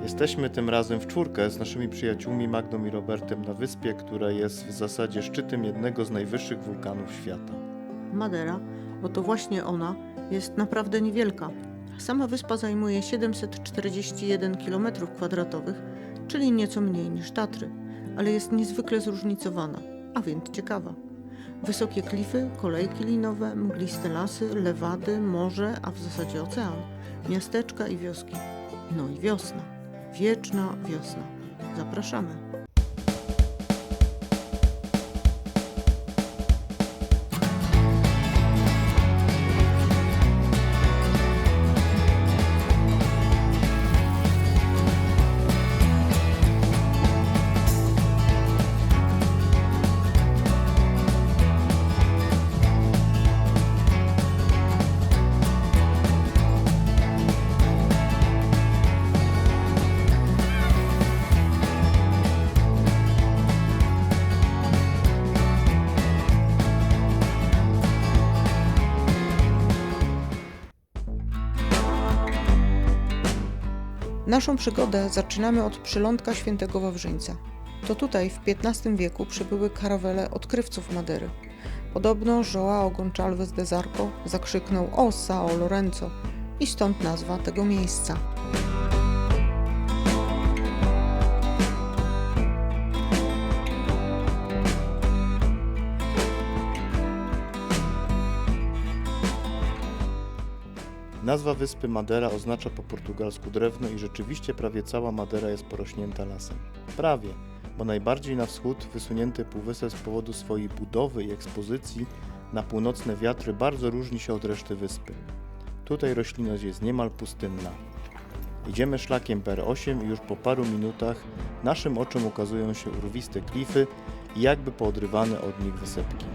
Jesteśmy tym razem w czwórkę z naszymi przyjaciółmi Magdą i Robertem na wyspie, która jest w zasadzie szczytem jednego z najwyższych wulkanów świata. Madera, bo to właśnie ona, jest naprawdę niewielka. Sama wyspa zajmuje 741 km2, czyli nieco mniej niż Tatry, ale jest niezwykle zróżnicowana, a więc ciekawa. Wysokie klify, kolejki linowe, mgliste lasy, lewady, morze, a w zasadzie ocean, miasteczka i wioski. No i wiosna. Wieczna wiosna. Zapraszamy. Naszą przygodę zaczynamy od przylądka świętego Wawrzyńca. To tutaj w XV wieku przybyły karawele odkrywców Madery. Podobno Joao Gonçalves de Zarco zakrzyknął O Sao Lorenzo i stąd nazwa tego miejsca. Nazwa wyspy Madera oznacza po portugalsku drewno i rzeczywiście prawie cała Madera jest porośnięta lasem. Prawie, bo najbardziej na wschód wysunięty półwysep z powodu swojej budowy i ekspozycji na północne wiatry bardzo różni się od reszty wyspy. Tutaj roślinność jest niemal pustynna. Idziemy szlakiem PR8 i już po paru minutach naszym oczom ukazują się urwiste klify i jakby poodrywane od nich wysepki.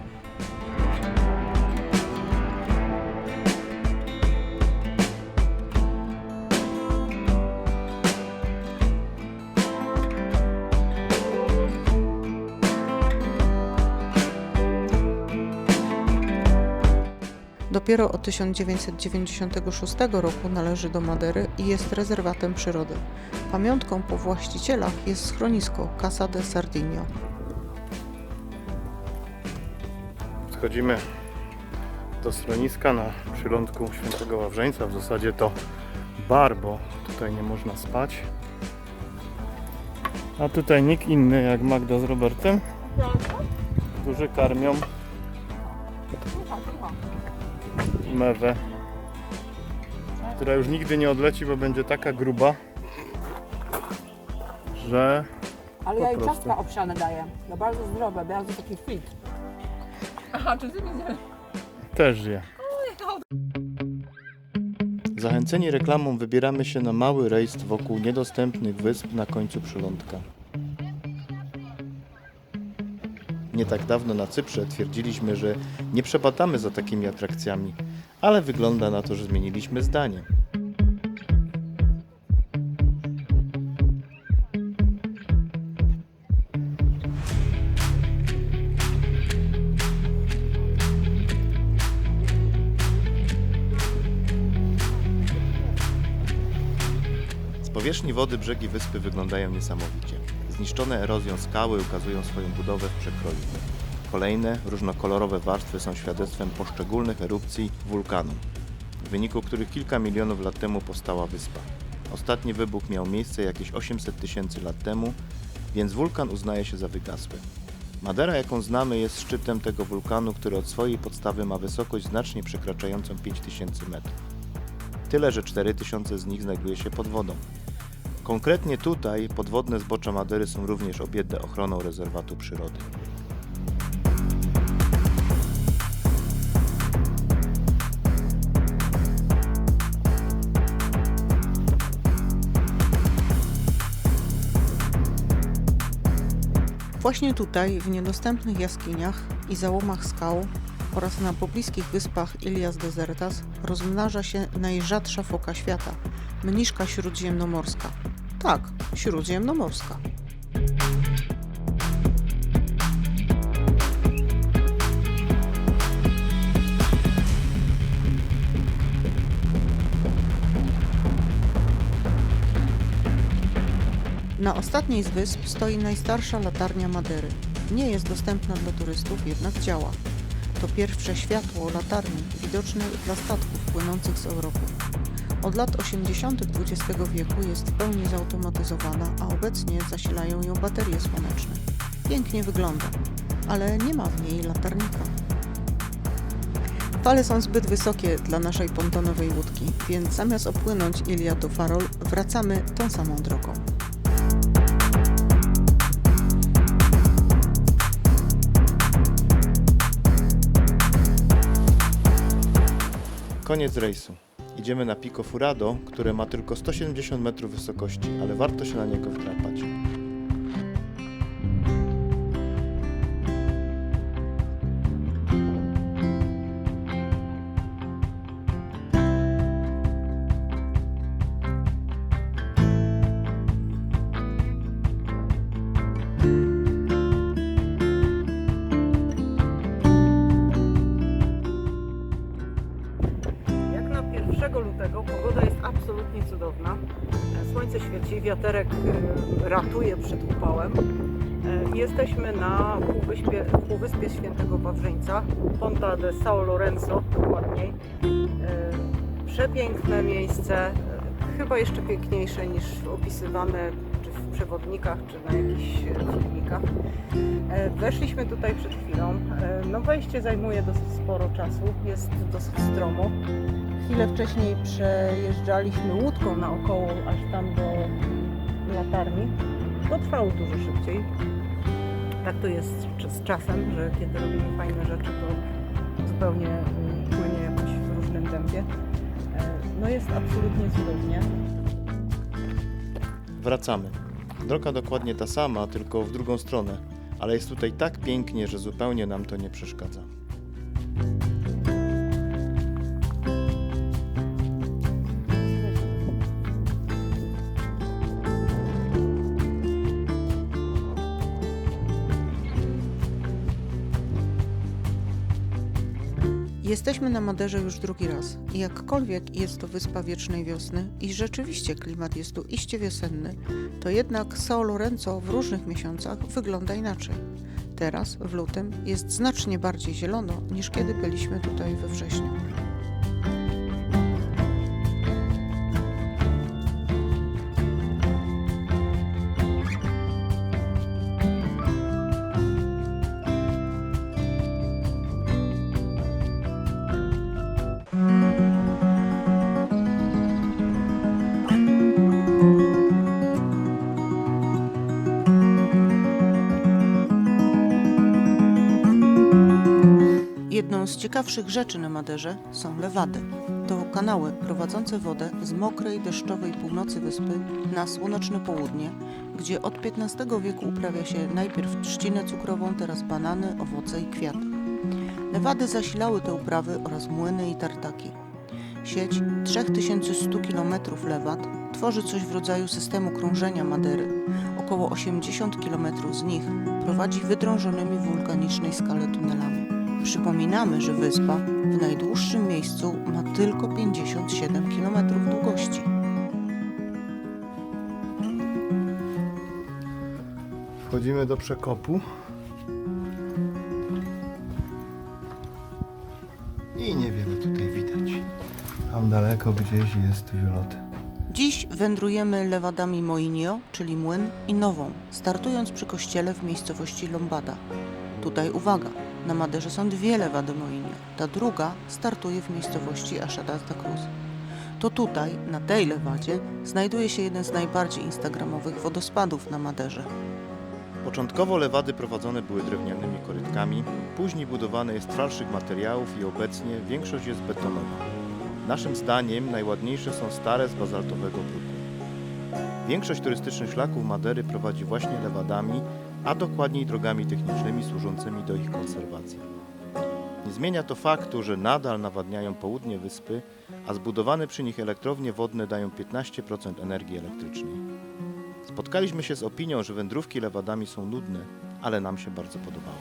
Dopiero od 1996 roku należy do Madery i jest rezerwatem przyrody. Pamiątką po właścicielach jest schronisko Casa de Sardinio. Schodzimy do schroniska na przylądku Świętego Wawrzeńca. W zasadzie to bar, bo tutaj nie można spać. A tutaj nikt inny jak Magda z Robertem, którzy karmią mewę, która już nigdy nie odleci, bo będzie taka gruba, że Ale Po ja jej prostu. ciastka owsiane daję. No bardzo zdrowe, bardzo taki fit. Aha, czy ty widzisz? też je. Zachęceni reklamą wybieramy się na mały rejs wokół niedostępnych wysp na końcu przylądka. Nie tak dawno na Cyprze twierdziliśmy, że nie przepadamy za takimi atrakcjami, ale wygląda na to, że zmieniliśmy zdanie. Powierzchni wody brzegi wyspy wyglądają niesamowicie. Zniszczone erozją skały ukazują swoją budowę w przekroju. Kolejne, różnokolorowe warstwy są świadectwem poszczególnych erupcji wulkanu, w wyniku których kilka milionów lat temu powstała wyspa. Ostatni wybuch miał miejsce jakieś 800 tysięcy lat temu, więc wulkan uznaje się za wygasły. Madera, jaką znamy, jest szczytem tego wulkanu, który od swojej podstawy ma wysokość znacznie przekraczającą 5000 metrów. Tyle, że 4000 z nich znajduje się pod wodą. Konkretnie tutaj podwodne zbocza Madery są również objęte ochroną rezerwatu przyrody. Właśnie tutaj, w niedostępnych jaskiniach i załomach skał oraz na pobliskich wyspach Ilias Desertas rozmnaża się najrzadsza foka świata mniszka śródziemnomorska. Tak, śródziemnomorska. Na ostatniej z wysp stoi najstarsza latarnia Madery. Nie jest dostępna dla turystów, jednak działa. To pierwsze światło latarni widoczne dla statków płynących z Europy. Od lat 80. XX wieku jest w pełni zautomatyzowana, a obecnie zasilają ją baterie słoneczne. Pięknie wygląda, ale nie ma w niej latarnika. Fale są zbyt wysokie dla naszej pontonowej łódki, więc zamiast opłynąć Ilia do Farol, wracamy tą samą drogą. Koniec rejsu. Idziemy na Pico Furado, które ma tylko 170 metrów wysokości, ale warto się na niego wdrapać. Świętego Wawrzyńca, Ponta de São Lorenzo dokładniej. E, Przepiękne miejsce, e, chyba jeszcze piękniejsze niż opisywane czy w przewodnikach, czy na jakichś filmikach. E, Weszliśmy tutaj przed chwilą. No wejście zajmuje dosyć sporo czasu, jest dosyć stromo. Chwilę wcześniej przejeżdżaliśmy łódką naokoło, aż tam do latarni. To trwało dużo szybciej. Tak to jest z- czasem, że kiedy robimy fajne rzeczy, to zupełnie y, płynie jakoś w różnym tempie. E, No jest absolutnie cudownie. Wracamy. Droga dokładnie ta sama, tylko w drugą stronę, ale jest tutaj tak pięknie, że zupełnie nam to nie przeszkadza. Jesteśmy na Maderze już drugi raz i jakkolwiek jest to wyspa wiecznej wiosny i rzeczywiście klimat jest tu iście wiosenny, to jednak São Lorenzo w różnych miesiącach wygląda inaczej. Teraz, w lutym, jest znacznie bardziej zielono niż kiedy byliśmy tutaj we wrześniu. Ciekawszych rzeczy na Maderze są lewady. To kanały prowadzące wodę z mokrej, deszczowej północy wyspy na słoneczne południe, gdzie od XV wieku uprawia się najpierw trzcinę cukrową, teraz banany, owoce i kwiaty. Lewady zasilały te uprawy oraz młyny i tartaki. Sieć 3100 km lewad tworzy coś w rodzaju systemu krążenia Madery. Około 80 km z nich prowadzi wydrążonymi w wulkanicznej skale tunelami. Przypominamy, że wyspa w najdłuższym miejscu ma tylko 57 km długości. Wchodzimy do przekopu. I niewiele tutaj widać. Tam daleko gdzieś jest wylot. Dziś wędrujemy lewadami Moinio, czyli młyn, i nową, startując przy kościele w miejscowości Lombada. Tutaj uwaga, na Maderze są dwie lewady Moinio. Ta druga startuje w miejscowości Achadas da Cruz. To tutaj, na tej lewadzie, znajduje się jeden z najbardziej instagramowych wodospadów na Maderze. Początkowo lewady prowadzone były drewnianymi korytkami, później budowane jest z twardszych materiałów i obecnie większość jest betonowa. Naszym zdaniem najładniejsze są stare z bazaltowego bruku. Większość turystycznych szlaków Madery prowadzi właśnie lewadami, a dokładniej drogami technicznymi służącymi do ich konserwacji. Nie zmienia to faktu, że nadal nawadniają południe wyspy, a zbudowane przy nich elektrownie wodne dają 15% energii elektrycznej. Spotkaliśmy się z opinią, że wędrówki lewadami są nudne, ale nam się bardzo podobały.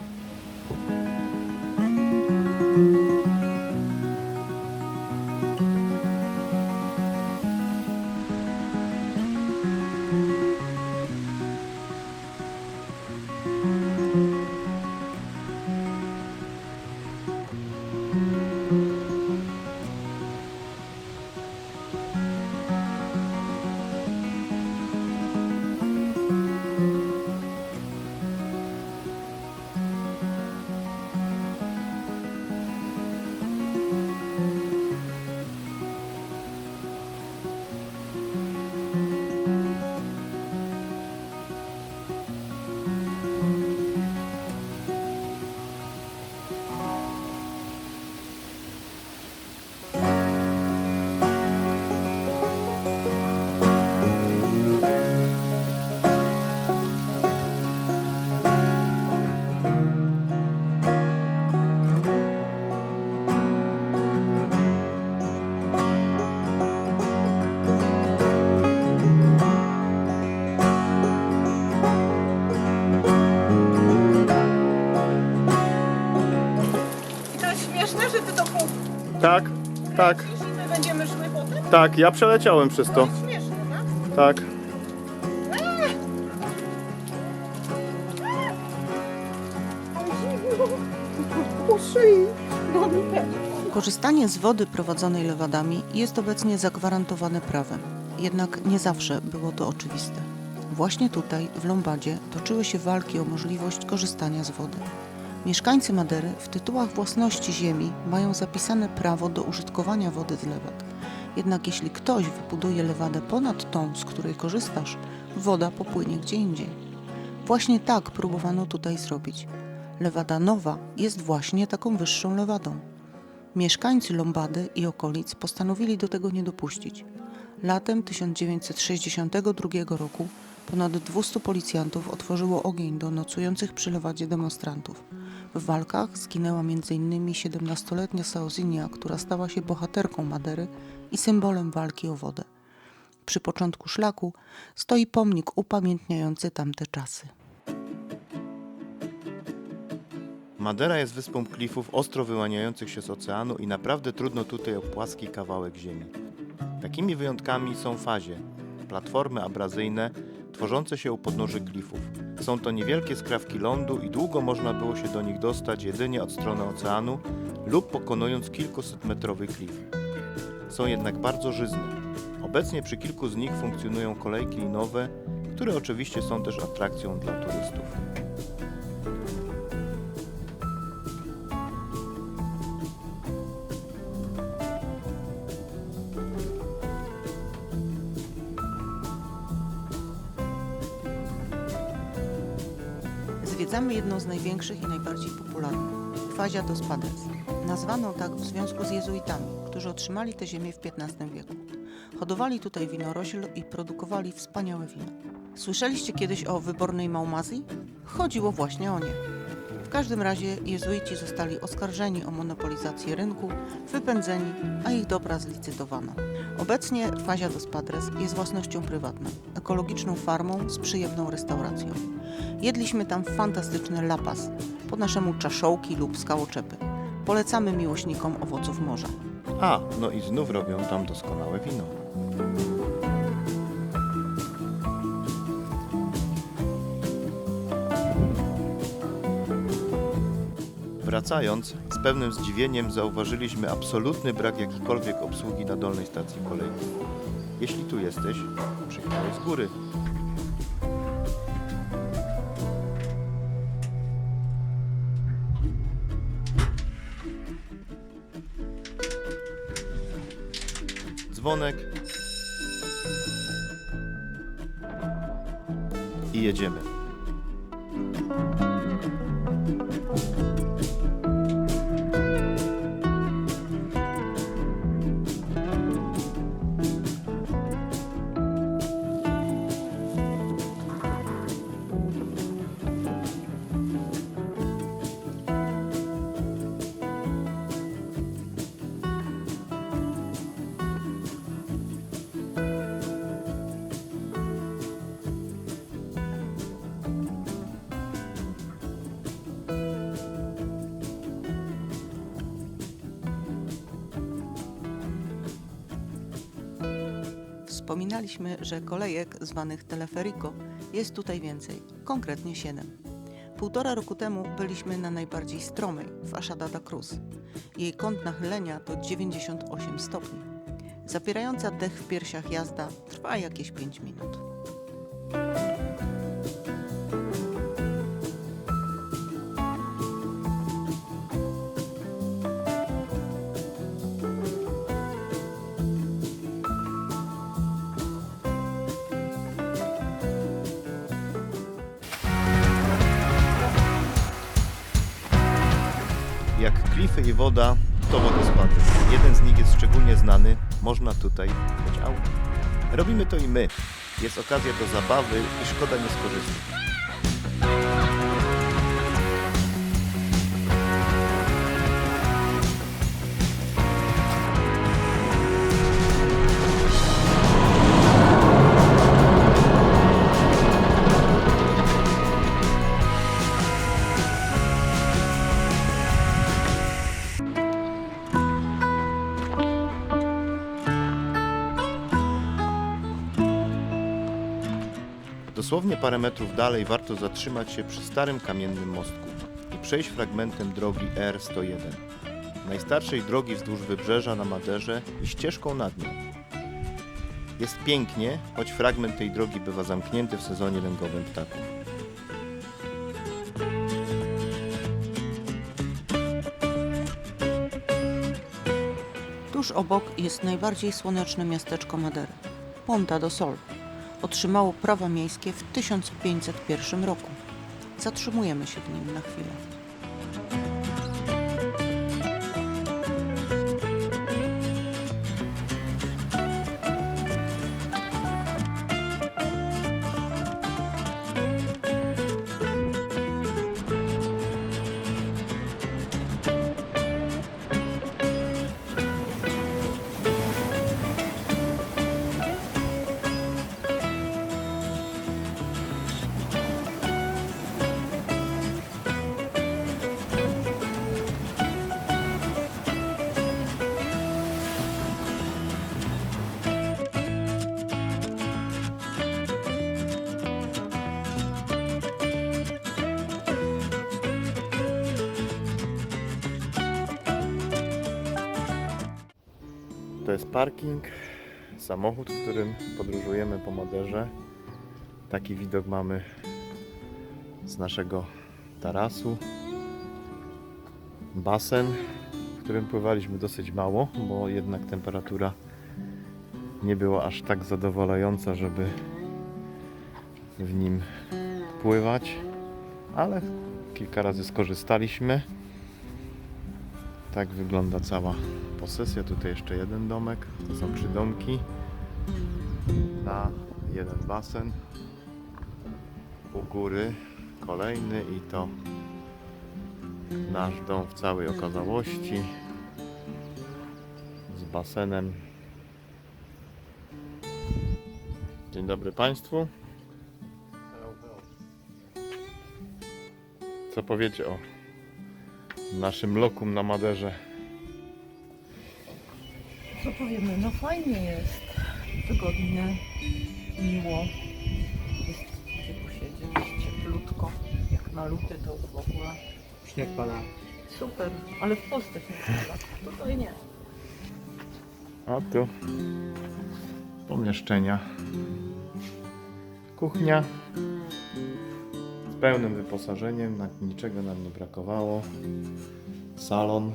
Tak, Jeśli my będziemy potem, tak, ja przeleciałem przez to. śmieszne, tak? Tak. Korzystanie z wody prowadzonej lewadami jest obecnie zagwarantowane prawem. Jednak nie zawsze było to oczywiste. Właśnie tutaj, w Lombadzie, toczyły się walki o możliwość korzystania z wody. Mieszkańcy Madery w tytułach własności ziemi mają zapisane prawo do użytkowania wody z lewad. Jednak jeśli ktoś wybuduje lewadę ponad tą, z której korzystasz, woda popłynie gdzie indziej. Właśnie tak próbowano tutaj zrobić. Lewada nowa jest właśnie taką wyższą lewadą. Mieszkańcy Lombady i okolic postanowili do tego nie dopuścić. Latem 1962 roku ponad 200 policjantów otworzyło ogień do nocujących przy lewadzie demonstrantów. W walkach zginęła m.in. 17-letnia Saozinia, która stała się bohaterką Madery i symbolem walki o wodę. Przy początku szlaku stoi pomnik upamiętniający tamte czasy. Madera jest wyspą klifów ostro wyłaniających się z oceanu i naprawdę trudno tutaj o płaski kawałek ziemi. Takimi wyjątkami są fazie, platformy abrazyjne tworzące się u podnóży klifów. Są to niewielkie skrawki lądu i długo można było się do nich dostać jedynie od strony oceanu lub pokonując kilkusetmetrowy klif. Są jednak bardzo żyzne. Obecnie przy kilku z nich funkcjonują kolejki linowe, które oczywiście są też atrakcją dla turystów. Jedną z największych i najbardziej popularnych Fazia dos Padres. Nazwano tak w związku z jezuitami, którzy otrzymali tę ziemię w XV wieku. Hodowali tutaj winorośl i produkowali wspaniałe wino. Słyszeliście kiedyś o wybornej Maumazji? Chodziło właśnie o nie. W każdym razie jezuici zostali oskarżeni o monopolizację rynku, wypędzeni, a ich dobra zlicytowano. Obecnie Fazia dos Padres jest własnością prywatną, ekologiczną farmą z przyjemną restauracją. Jedliśmy tam fantastyczne lapas, po naszemu czaszołki lub skałoczepy. Polecamy miłośnikom owoców morza. A, no i znów robią tam doskonałe wino. Wracając, z pewnym zdziwieniem zauważyliśmy absolutny brak jakiejkolwiek obsługi na dolnej stacji kolei. Jeśli tu jesteś, przyjechałeś z góry. Dzwonek. Wspominaliśmy, że kolejek zwanych teleferico jest tutaj więcej, konkretnie 7. Półtora roku temu byliśmy na najbardziej stromej, w Ashada da Cruz. Jej kąt nachylenia to 98 stopni. Zapierająca dech w piersiach jazda trwa jakieś 5 minut. Klify i woda, to wodospady. Jeden z nich jest szczególnie znany, można tutaj mieć auto. Robimy to i my. Jest okazja do zabawy i szkoda nie skorzystać. Parę metrów dalej warto zatrzymać się przy starym kamiennym mostku i przejść fragmentem drogi R101, najstarszej drogi wzdłuż wybrzeża na Maderze i ścieżką nad nią. Jest pięknie, choć fragment tej drogi bywa zamknięty w sezonie lęgowym ptaków. Tuż obok jest najbardziej słoneczne miasteczko Madery, Ponta do Sol. Otrzymało prawa miejskie w 1501 roku. Zatrzymujemy się w nim na chwilę. Parking, samochód, w którym podróżujemy po Maderze. Taki widok mamy z naszego tarasu. Basen, w którym pływaliśmy dosyć mało, bo jednak temperatura nie była aż tak zadowalająca, żeby w nim pływać, ale kilka razy skorzystaliśmy. Tak wygląda cała posesja. Tutaj jeszcze jeden domek. To są trzy domki na jeden basen. U góry kolejny i to nasz dom w całej okazałości z basenem. Dzień dobry Państwu. Co powiecie o naszym lokum na Maderze? Co powiemy? No fajnie jest. Wygodnie, miło. Jest gdzie posiedzieć, jest cieplutko. Jak na luty to w ogóle. Śnieg pada. Super, ale w Polsce nie pada. Tutaj nie. A tu pomieszczenia. Kuchnia pełnym wyposażeniem, niczego nam nie brakowało. Salon,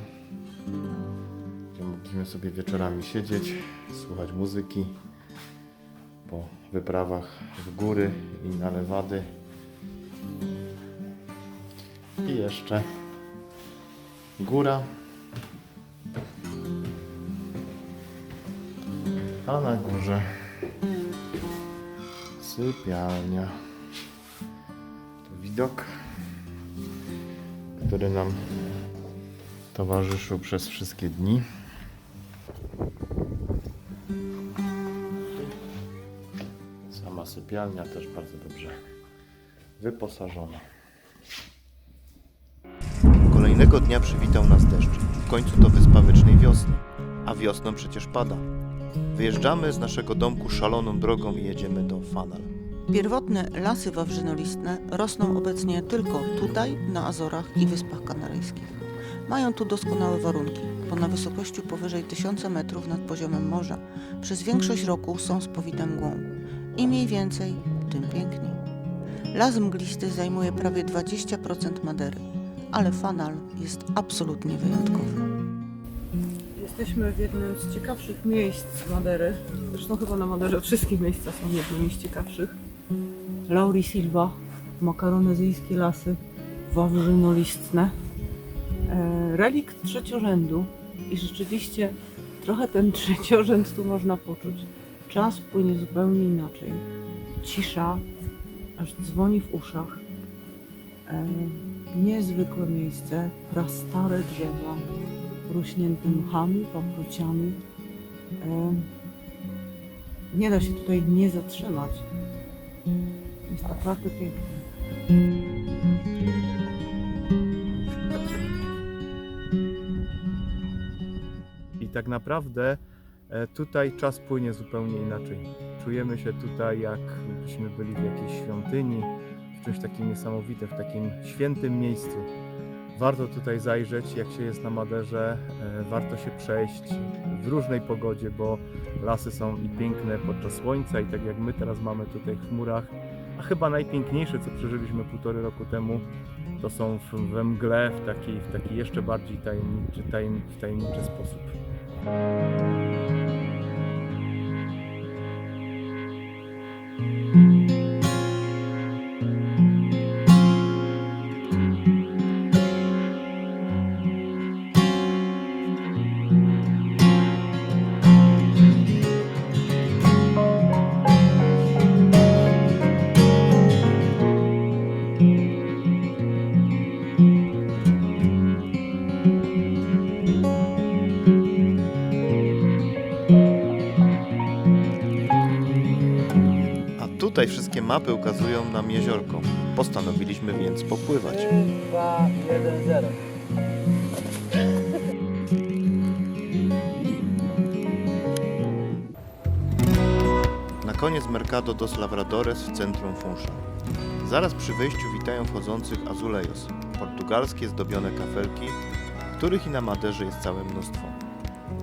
gdzie mogliśmy sobie wieczorami siedzieć, słuchać muzyki po wyprawach w góry i na lewady. I jeszcze góra A na górze sypialnia. Widok, który nam towarzyszył przez wszystkie dni. Sama sypialnia też bardzo dobrze wyposażona. Kolejnego dnia przywitał nas deszcz. W końcu to wyspa wiecznej wiosny, a wiosną przecież pada. Wyjeżdżamy z naszego domku szaloną drogą i jedziemy do Fanal. Pierwotne lasy wawrzynolistne rosną obecnie tylko tutaj, na Azorach i Wyspach Kanaryjskich. Mają tu doskonałe warunki, bo na wysokości powyżej 1000 metrów nad poziomem morza przez większość roku są spowite mgłą. Im mniej więcej, tym piękniej. Las mglisty zajmuje prawie 20% Madery, ale Fanal jest absolutnie wyjątkowy. Jesteśmy w jednym z ciekawszych miejsc Madery. Zresztą chyba na Maderze wszystkie miejsca są jednymi z ciekawszych. Lauri Silva, makaronezyjskie lasy wawrzynolistne. E, relikt trzeciorzędu i rzeczywiście trochę ten trzeciorzęd tu można poczuć. Czas płynie zupełnie inaczej. Cisza, aż dzwoni w uszach. E, niezwykłe miejsce, prastare drzewa, rośnięte mchami, paprociami. E, nie da się tutaj nie zatrzymać. Naprawdę piękne. I tak naprawdę E, Tutaj czas płynie zupełnie inaczej. Czujemy się tutaj, jakbyśmy byli w jakiejś świątyni, w czymś takim niesamowitym, w takim świętym miejscu. Warto tutaj zajrzeć, jak się jest na Maderze, e, warto się przejść w różnej pogodzie, bo lasy są i piękne podczas słońca, i tak jak my teraz mamy tutaj w chmurach, a chyba najpiękniejsze, co przeżyliśmy półtory roku temu, to są w, we mgle, w taki, w taki jeszcze bardziej tajemniczy, tajem, tajemniczy sposób. Wszystkie mapy ukazują nam jeziorko. Postanowiliśmy więc popływać. 2, 1, 0. Na koniec Mercado dos Lavradores w centrum Funchal. Zaraz przy wejściu witają wchodzących azulejos, portugalskie zdobione kafelki, których i na Maderze jest całe mnóstwo.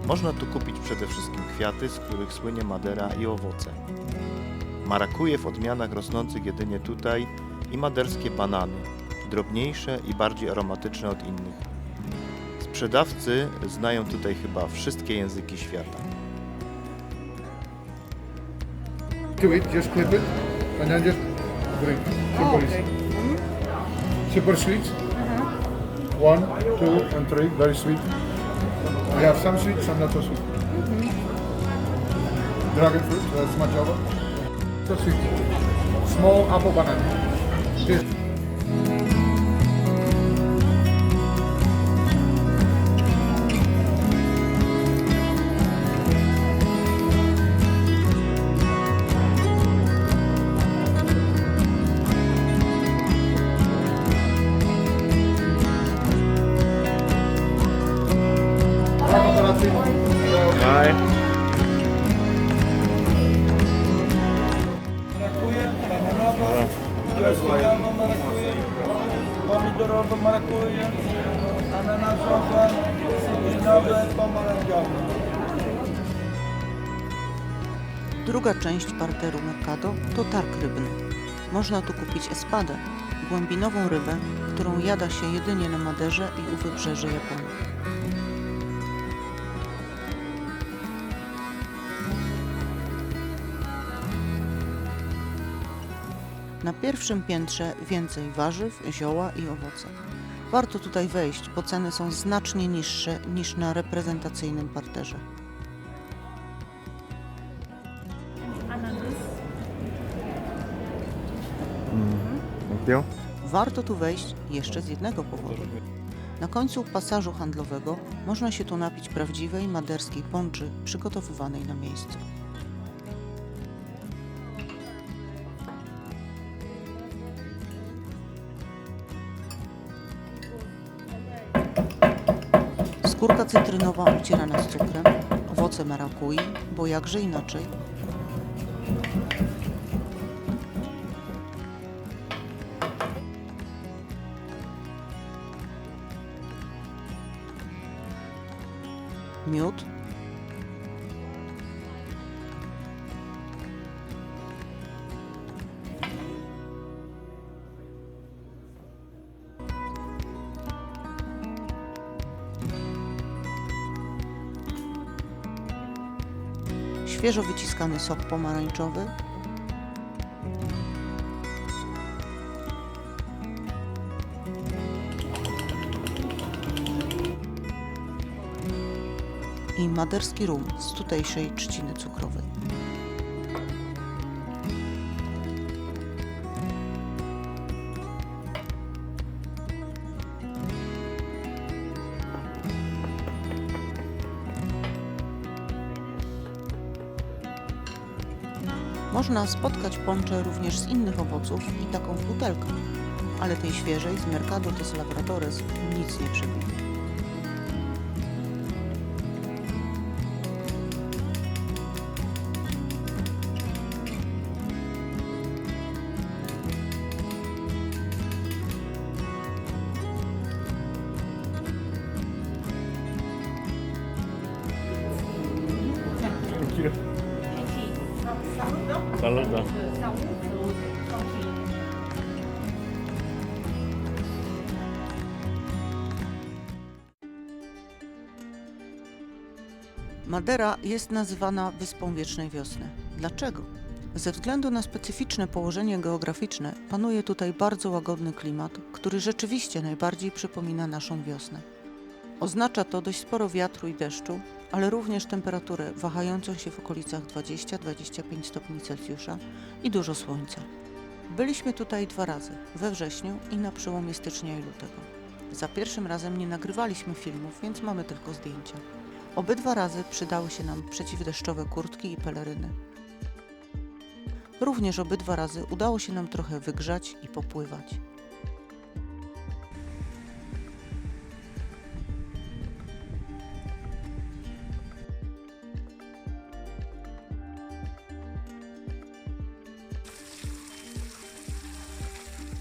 Można tu kupić przede wszystkim kwiaty, z których słynie Madera i owoce. Marakuje w odmianach rosnących jedynie tutaj i maderskie banany, drobniejsze i bardziej aromatyczne od innych. Sprzedawcy znają tutaj chyba wszystkie języki świata. to it, just clip it, and then just drink. Simple easy. Super sweet. One, two, and three. Very sweet. We have some sweet, some not so sweet. Dragon fruit, that's much over. Sweet. Small apple banana. Druga część parteru Mercado to targ rybny. Można tu kupić espadę, głębinową rybę, którą jada się jedynie na Maderze i u wybrzeży Japonii. Na pierwszym piętrze więcej warzyw, zioła i owoce. Warto tutaj wejść, bo ceny są znacznie niższe niż na reprezentacyjnym parterze. Warto tu wejść jeszcze z jednego powodu. Na końcu pasażu handlowego można się tu napić prawdziwej maderskiej pączy przygotowywanej na miejscu. Skórka cytrynowa ucierana z cukrem, owoce marakui, bo jakże inaczej, świeżo wyciskany sok pomarańczowy, i maderski rum z tutejszej trzciny cukrowej. Można spotkać pącze również z innych owoców i taką w ale tej świeżej z Mercado de Labradores nic nie przebije. Thank you loda. Madera jest nazywana Wyspą Wiecznej Wiosny. Dlaczego? Ze względu na specyficzne położenie geograficzne panuje tutaj bardzo łagodny klimat, który rzeczywiście najbardziej przypomina naszą wiosnę. Oznacza to dość sporo wiatru i deszczu, ale również temperaturę wahającą się w okolicach 20-25 stopni Celsjusza i dużo słońca. Byliśmy tutaj dwa razy, we wrześniu i na przełomie stycznia i lutego. Za pierwszym razem nie nagrywaliśmy filmów, więc mamy tylko zdjęcia. Obydwa razy przydały się nam przeciwdeszczowe kurtki i peleryny. Również obydwa razy udało się nam trochę wygrzać i popływać.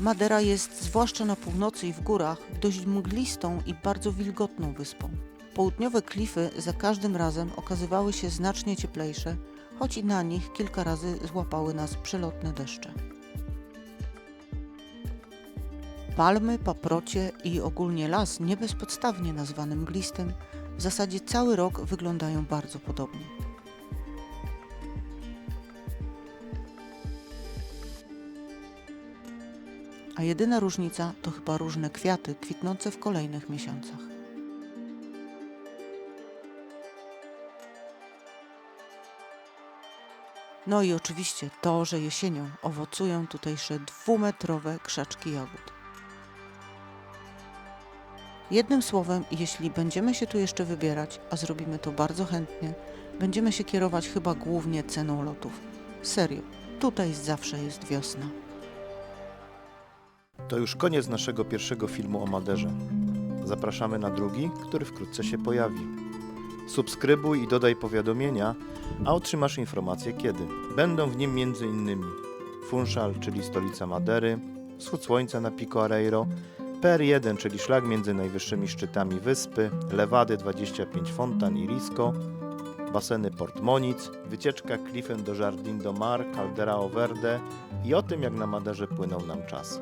Madera jest, zwłaszcza na północy i w górach, dość mglistą i bardzo wilgotną wyspą. Południowe klify za każdym razem okazywały się znacznie cieplejsze, choć i na nich kilka razy złapały nas przelotne deszcze. Palmy, paprocie i ogólnie las, nie bezpodstawnie nazwany mglistym, w zasadzie cały rok wyglądają bardzo podobnie. A jedyna różnica to chyba różne kwiaty kwitnące w kolejnych miesiącach. No i oczywiście to, że jesienią owocują tutejsze dwumetrowe krzaczki jagód. Jednym słowem, jeśli będziemy się tu jeszcze wybierać, a zrobimy to bardzo chętnie, będziemy się kierować chyba głównie ceną lotów. Serio, tutaj zawsze jest wiosna. To już koniec naszego pierwszego filmu o Maderze. Zapraszamy na drugi, który wkrótce się pojawi. Subskrybuj i dodaj powiadomienia, a otrzymasz informacje kiedy. Będą w nim m.in. Funchal, czyli stolica Madery, wschód słońca na Pico Areiro, PR1, czyli szlak między najwyższymi szczytami wyspy, Lewady 25 fontan i Risco, baseny Port Monic, wycieczka klifem do Jardin do Mar, Caldera Verde i o tym, jak na Maderze płynął nam czas.